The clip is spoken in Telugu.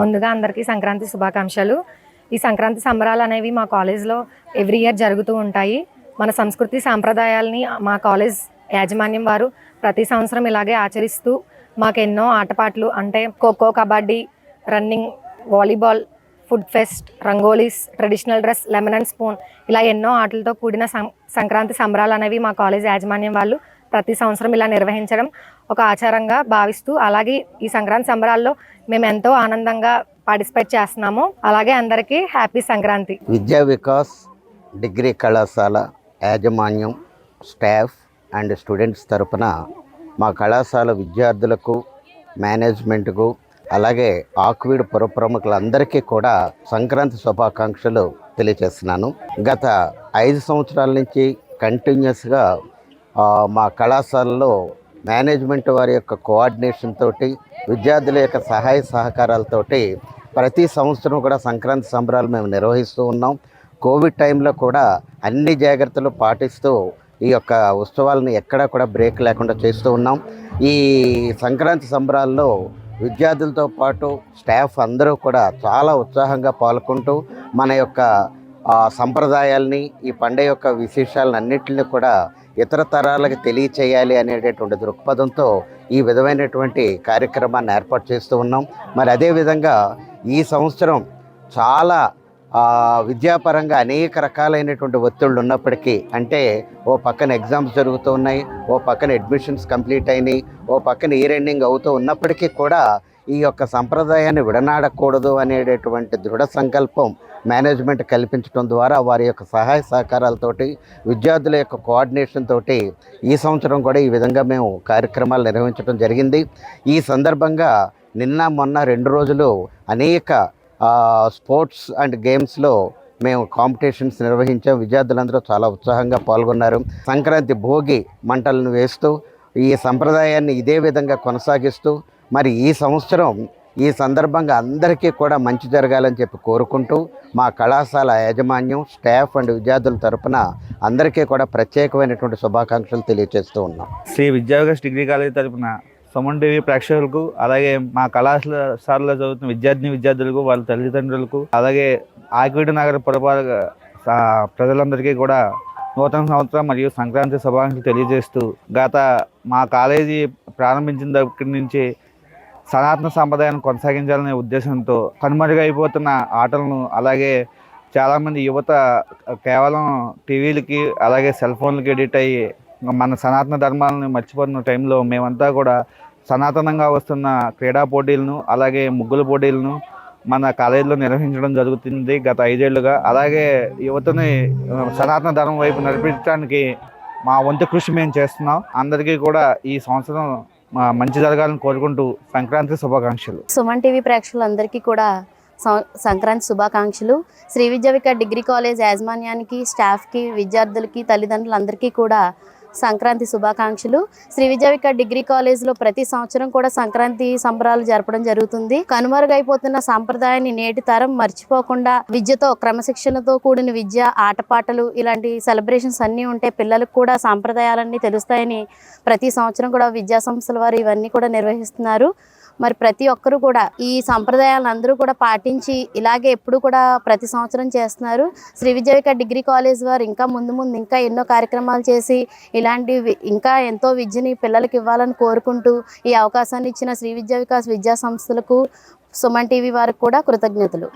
ముందుగా అందరికీ సంక్రాంతి శుభాకాంక్షలు. ఈ సంక్రాంతి సంబరాలు అనేవి మా కాలేజ్లో ఎవ్రీ ఇయర్ జరుగుతూ ఉంటాయి. మన సంస్కృతి సాంప్రదాయాల్ని మా కాలేజ్ యాజమాన్యం వారు ప్రతి సంవత్సరం ఇలాగే ఆచరిస్తూ మాకు ఎన్నో ఆటపాటలు అంటే khokho kabaddi running volleyball food fest rangolis traditional dress lemon and spoon ఇలా ఎన్నో ఆటలతో కూడిన సం- సంక్రాంతి సంబరాలు అనేవి మా కాలేజ్ యాజమాన్యం వాళ్ళు ప్రతి సంవత్సరం ఇలా నిర్వహించడం ఒక ఆచారంగా భావిస్తూ అలాగే ఈ సంక్రాంతి సంబరాల్లో మేము ఎంతో ఆనందంగా పార్టిసిపేట్ చేస్తున్నాము. అలాగే అందరికీ హ్యాపీ సంక్రాంతి. విద్యా వికాస్ డిగ్రీ కళాశాల యాజమాన్యం స్టాఫ్ అండ్ స్టూడెంట్స్ తరపున మా కళాశాల విద్యార్థులకు మేనేజ్మెంట్కు అలాగే ఆక్వీడ్ పుర ప్రముఖులందరికీ కూడా సంక్రాంతి శుభాకాంక్షలు తెలియజేస్తున్నాను. గత ఐదు సంవత్సరాల నుంచి కంటిన్యూస్గా మా కళాశాలలో మేనేజ్మెంట్ వారి యొక్క కోఆర్డినేషన్ తోటి విద్యార్థుల యొక్క సహాయ సహకారాలతోటి ప్రతి సంవత్సరం కూడా సంక్రాంతి సంబరాలు మేము నిర్వహిస్తూ ఉన్నాం. కోవిడ్ టైంలో కూడా అన్ని జాగ్రత్తలు పాటిస్తూ ఈ యొక్క ఉత్సవాలను ఎక్కడా కూడా బ్రేక్ లేకుండా చేస్తూ ఉన్నాం. ఈ సంక్రాంతి సంబరాల్లో విద్యార్థులతో పాటు స్టాఫ్ అందరూ కూడా చాలా ఉత్సాహంగా పాల్గొంటూ మన యొక్క ఆ, సంప్రదాయాల్ని ఈ పండగ యొక్క విశేషాలను అన్నింటిని కూడా ఇతర తరాలకు తెలియచేయాలి అనేటటువంటి దృక్పథంతో ఈ విధమైనటువంటి కార్యక్రమాన్ని ఏర్పాటు చేస్తూ ఉన్నాం. మరి అదేవిధంగా ఈ సంవత్సరం చాలా విద్యాపరంగా అనేక రకాలైనటువంటి ఒత్తిళ్ళు ఉన్నప్పటికీ అంటే ఓ పక్కన ఎగ్జామ్స్ జరుగుతూ ఉన్నాయి ఓ పక్కన అడ్మిషన్స్ కంప్లీట్ అయినాయి ఓ పక్కన ఇయర్ ఎండింగ్ అవుతూ ఉన్నప్పటికీ కూడా ఈ యొక్క సంప్రదాయాన్ని విడనాడకూడదు అనేటటువంటి దృఢ సంకల్పం మేనేజ్మెంట్ కల్పించడం ద్వారా వారి యొక్క సహాయ సహకారాలతోటి విద్యార్థుల యొక్క కోఆర్డినేషన్ తోటి ఈ సంవత్సరం కూడా ఈ విధంగా మేము కార్యక్రమాలు నిర్వహించడం జరిగింది. ఈ సందర్భంగా నిన్న మొన్న రెండు రోజులు అనేక స్పోర్ట్స్ అండ్ గేమ్స్లో మేము కాంపిటీషన్స్ నిర్వహించాం. విద్యార్థులందరూ చాలా ఉత్సాహంగా పాల్గొన్నారు. సంక్రాంతి భోగి మంటలను వేస్తూ ఈ సంప్రదాయాన్ని ఇదే విధంగా కొనసాగిస్తూ మరి ఈ సంవత్సరం ఈ సందర్భంగా అందరికీ కూడా మంచి జరగాలని చెప్పి కోరుకుంటూ మా కళాశాల యాజమాన్యం స్టాఫ్ అండ్ విద్యార్థుల తరపున అందరికీ కూడా ప్రత్యేకమైనటువంటి శుభాకాంక్షలు తెలియజేస్తూ ఉన్నాం. శ్రీ విద్యావికాస్ డిగ్రీ కాలేజ్ తరపున సుమన్ టీవీ ప్రేక్షకులకు అలాగే మా కళాశాలలో చదువుతున్న విద్యార్థిని విద్యార్థులకు వాళ్ళ తల్లిదండ్రులకు అలాగే ఆకివీడు నగర పురపాలక ప్రజలందరికీ కూడా నూతన సంవత్సరం మరియు సంక్రాంతి శుభాకాంక్షలు తెలియజేస్తూ గత మా కాలేజీ ప్రారంభించిన దగ్గర నుంచి సనాతన సంప్రదాయాన్ని కొనసాగించాలనే ఉద్దేశంతో కనుమరుగైపోతున్న ఆటలను అలాగే చాలామంది యువత కేవలం టీవీలకి అలాగే సెల్ ఫోన్లకి ఎడిట్ అయ్యి మన సనాతన ధర్మాలను మర్చిపోతున్న టైంలో మేమంతా కూడా సనాతనంగా వస్తున్న క్రీడా పోటీలను అలాగే ముగ్గుల పోటీలను మన కాలేజీలో నిర్వహించడం జరుగుతుంది గత ఐదేళ్ళుగా. అలాగే యువతని సనాతన ధర్మం వైపు నడిపించడానికి మా వంతు కృషి మేము చేస్తున్నాం. అందరికీ కూడా ఈ సంవత్సరం మంచి జరగాలని కోరుకుంటూ సంక్రాంతి శుభాకాంక్షలు. సుమన్ టీవీ ప్రేక్షకులందరికీ కూడా సం- సంక్రాంతి శుభాకాంక్షలు. శ్రీ విద్యావిక డిగ్రీ కాలేజ్ యాజమాన్యానికి స్టాఫ్కి విద్యార్థులకి తల్లిదండ్రులందరికీ కూడా సంక్రాంతి శుభాకాంక్షలు. శ్రీ విజయవిక డిగ్రీ కాలేజ్లో ప్రతి సంవత్సరం కూడా సంక్రాంతి సంబరాలు జరపడం జరుగుతుంది. కనుమరుగైపోతున్న సాంప్రదాయాన్ని నేటి తరం మర్చిపోకుండా విద్యతో క్రమశిక్షణతో కూడిన విద్య ఆటపాటలు ఇలాంటి సెలబ్రేషన్స్ అన్నీ ఉంటే పిల్లలకు కూడా సాంప్రదాయాలన్నీ తెలుస్తాయని ప్రతి సంవత్సరం కూడా విద్యా సంస్థల వారు ఇవన్నీ కూడా నిర్వహిస్తున్నారు. మరి ప్రతి ఒక్కరు కూడా ఈ సంప్రదాయాలను అందరూ కూడా పాటించి ఇలాగే ఎప్పుడు కూడా ప్రతి సంవత్సరం చేస్తున్నారు. శ్రీ విజయక డిగ్రీ కాలేజ్ వారు ఇంకా ముందు ముందు ఇంకా ఎన్నో కార్యక్రమాలు చేసి ఇలాంటివి ఇంకా ఎంతో విద్యని పిల్లలకి ఇవ్వాలని కోరుకుంటూ ఈ అవకాశాన్ని ఇచ్చిన శ్రీ విద్యా వికాస్ విద్యా సంస్థలకు సుమన్ టీవీ వారికి కూడా కృతజ్ఞతలు.